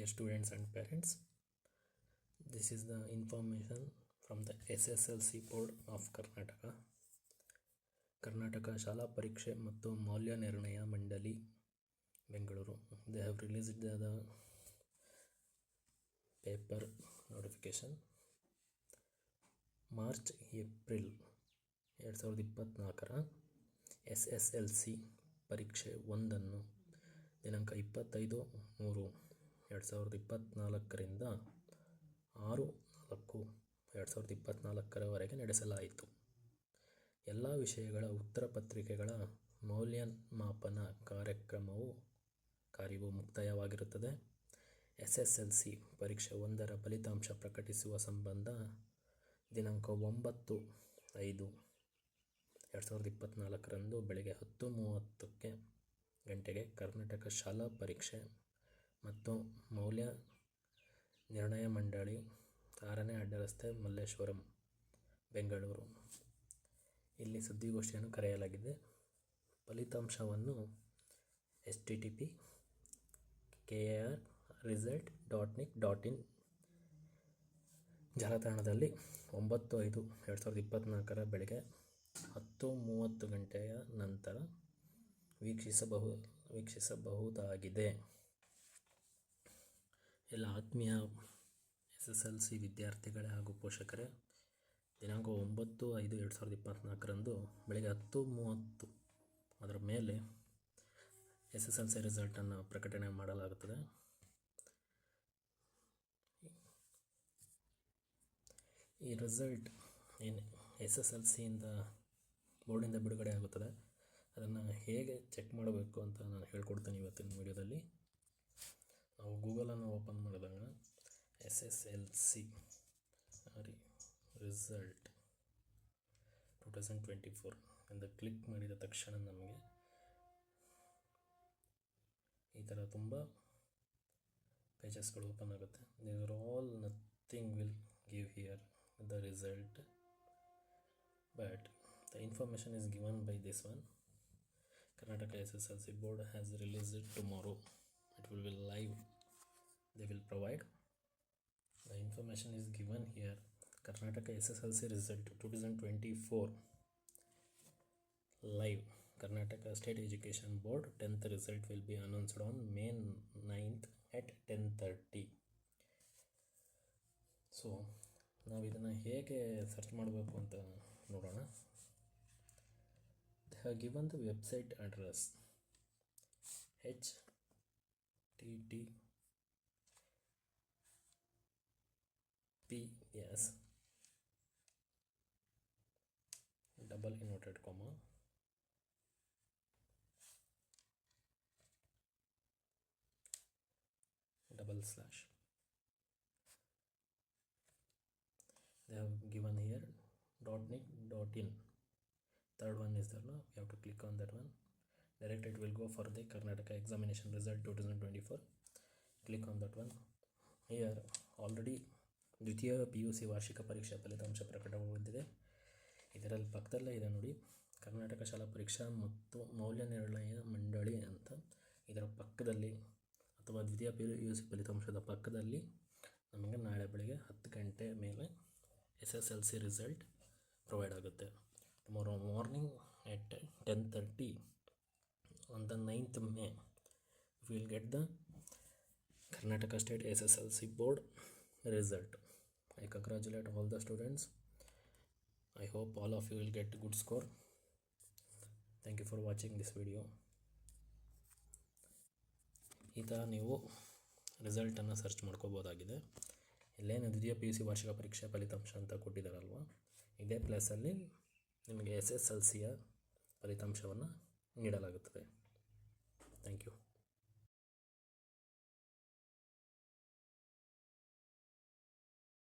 dear students and parents. This is the information from the SSLC board of Karnataka. Karnataka ಶಾಲಾ ಪರೀಕ್ಷೆ ಮತ್ತು ಮೌಲ್ಯ ನಿರ್ಣಯ ಮಂಡಳಿ Bengaluru they have released the paper notification March April ಎರಡು ಸಾವಿರದ ಇಪ್ಪತ್ತ್ನಾಲ್ಕರ ಎಸ್ ಎಸ್ ಎಲ್ ಸಿ ಪರೀಕ್ಷೆ ಒಂದನ್ನು ದಿನಾಂಕ ಇಪ್ಪತ್ತೈದು ಮೂರು. ಎರಡು ಸಾವಿರದ ಇಪ್ಪತ್ತ್ನಾಲ್ಕರಿಂದ ಆರು ನಾಲ್ಕು ಎರಡು ಸಾವಿರದ ಇಪ್ಪತ್ತ್ನಾಲ್ಕರವರೆಗೆ ನಡೆಸಲಾಯಿತು. ಎಲ್ಲ ವಿಷಯಗಳ ಉತ್ತರ ಪತ್ರಿಕೆಗಳ ಮೌಲ್ಯಮಾಪನ ಕಾರ್ಯಕ್ರಮವು ಕಾರ್ಯವು ಮುಕ್ತಾಯವಾಗಿರುತ್ತದೆ. ಎಸ್ ಎಸ್ ಎಲ್ ಸಿ ಪರೀಕ್ಷೆ ಒಂದರ ಫಲಿತಾಂಶ ಪ್ರಕಟಿಸುವ ಸಂಬಂಧ ದಿನಾಂಕ ಒಂಬತ್ತು ಐದು ಎರಡು ಸಾವಿರದ ಇಪ್ಪತ್ತ್ನಾಲ್ಕರಂದು ಬೆಳಗ್ಗೆ ಹತ್ತು ಮೂವತ್ತಕ್ಕೆ ಗಂಟೆಗೆ ಕರ್ನಾಟಕ ಶಾಲಾ ಪರೀಕ್ಷೆ ಮತ್ತು ಮೌಲ್ಯ ನಿರ್ಣಯ ಮಂಡಳಿ ಆರನೇ ಅಡ್ಡರಸ್ತೆ ಮಲ್ಲೇಶ್ವರಂ, ಬೆಂಗಳೂರು. ಇಲ್ಲಿ ಸುದ್ದಿಗೋಷ್ಠಿಯನ್ನು ಕರೆಯಲಾಗಿದೆ. ಫಲಿತಾಂಶವನ್ನು S T T P K A R result dot nic dot in ಜಾಲತಾಣದಲ್ಲಿ ಒಂಬತ್ತು ಐದು ಎರಡು ಸಾವಿರದ ಇಪ್ಪತ್ತ್ನಾಲ್ಕರ ಬೆಳಗ್ಗೆ ಹತ್ತು ಮೂವತ್ತು ಗಂಟೆಯ ನಂತರ ವೀಕ್ಷಿಸಬಹು ವೀಕ್ಷಿಸಬಹುದಾಗಿದೆ. ಎಲ್ಲ ಆತ್ಮೀಯ ಎಸ್ ಎಸ್ ಎಲ್ ಸಿ ವಿದ್ಯಾರ್ಥಿಗಳೇ ಹಾಗೂ ಪೋಷಕರೇ, ದಿನಾಂಕ ಒಂಬತ್ತು ಐದು ಎರಡು ಸಾವಿರದ ಇಪ್ಪತ್ತ್ನಾಲ್ಕರಂದು ಬೆಳಗ್ಗೆ ಹತ್ತು ಮೂವತ್ತು ಅದರ ಮೇಲೆ ಎಸ್ ಎಸ್ ಎಲ್ ಸಿ ರಿಸಲ್ಟನ್ನು ಪ್ರಕಟಣೆ ಮಾಡಲಾಗುತ್ತದೆ. ಈ ರಿಸಲ್ಟ್ ಏನು ಎಸ್ ಎಸ್ ಎಲ್ ಸಿಯಿಂದ ಬೋರ್ಡಿಂದ ಬಿಡುಗಡೆ ಆಗುತ್ತದೆ. ಅದನ್ನು ಹೇಗೆ ಚೆಕ್ ಮಾಡಬೇಕು ಅಂತ ನಾನು ಹೇಳ್ಕೊಡ್ತೇನೆ ಇವತ್ತಿನ ವಿಡಿಯೋದಲ್ಲಿ. ನಾವು ಗೂಗಲನ್ನು ಓಪನ್ ಮಾಡಿದಾಗ S S L C sorry result two thousand twenty four ಎಂದು ಕ್ಲಿಕ್ ಮಾಡಿದ ತಕ್ಷಣ ನಮಗೆ ಈ ಥರ ತುಂಬ ಪೇಜಸ್ಗಳು ಓಪನ್ ಆಗುತ್ತೆ. There all nothing will give here the result but the information is given by this one Karnataka S S L C board has released tomorrow it will be live provide the information is given here karnataka sslc result 2024 live karnataka state education board 10th result will be announced on may 9th at 10:30 so ನಾವು ಇದನ್ನು ಹೇಗೆ search ಮಾಡಬೇಕು ಅಂತ ನೋಡೋಣ given the website address H T T P S double inverted comma. Double slash. They have given here dot nick dot in. Third one is there no? We have to click on that one. Direct it will go for the karnataka examination result 2024 click on that one. Here already ದ್ವಿತೀಯ P U C ವಾರ್ಷಿಕ ಪರೀಕ್ಷಾ ಫಲಿತಾಂಶ ಪ್ರಕಟಗೊಂಡಿದೆ ಇದರಲ್ಲಿ ಪಕ್ಕದಲ್ಲೇ ಇದೆ ನೋಡಿ. ಕರ್ನಾಟಕ ಶಾಲಾ ಪರೀಕ್ಷಾ ಮತ್ತು ಮೌಲ್ಯ ನಿರ್ಣಯ ಮಂಡಳಿ ಅಂತ. ಇದರ ಪಕ್ಕದಲ್ಲಿ ಅಥವಾ ದ್ವಿತೀಯ ಪಿ ಯು ಸಿ ಫಲಿತಾಂಶದ ಪಕ್ಕದಲ್ಲಿ ನಮಗೆ ನಾಳೆ ಬೆಳಗ್ಗೆ ಹತ್ತು ಗಂಟೆ ಮೇಲೆ S S L C result provide ಆಗುತ್ತೆ. Tomorrow morning at ten thirty on the ninth May will get the Karnataka state S S L C board result. I congratulate all the students. I hope all of you will get good score. Thank you for watching this video ಈ ಥರ ನೀವು ರಿಸಲ್ಟನ್ನು search ಮಾಡ್ಕೋಬೋದಾಗಿದೆ. ಇಲ್ಲೇನು ದ್ವಿತೀಯ P U C ವಾರ್ಷಿಕ ಪರೀಕ್ಷೆ ಫಲಿತಾಂಶ ಅಂತ ಕೊಟ್ಟಿದ್ದಾರಲ್ವ ಇದೇ ಪ್ಲೇಸಲ್ಲಿ ನಿಮಗೆ ಎಸ್ ಎಸ್ ಎಲ್ ಸಿಯ ಫಲಿತಾಂಶವನ್ನು ನೀಡಲಾಗುತ್ತದೆ. Thank you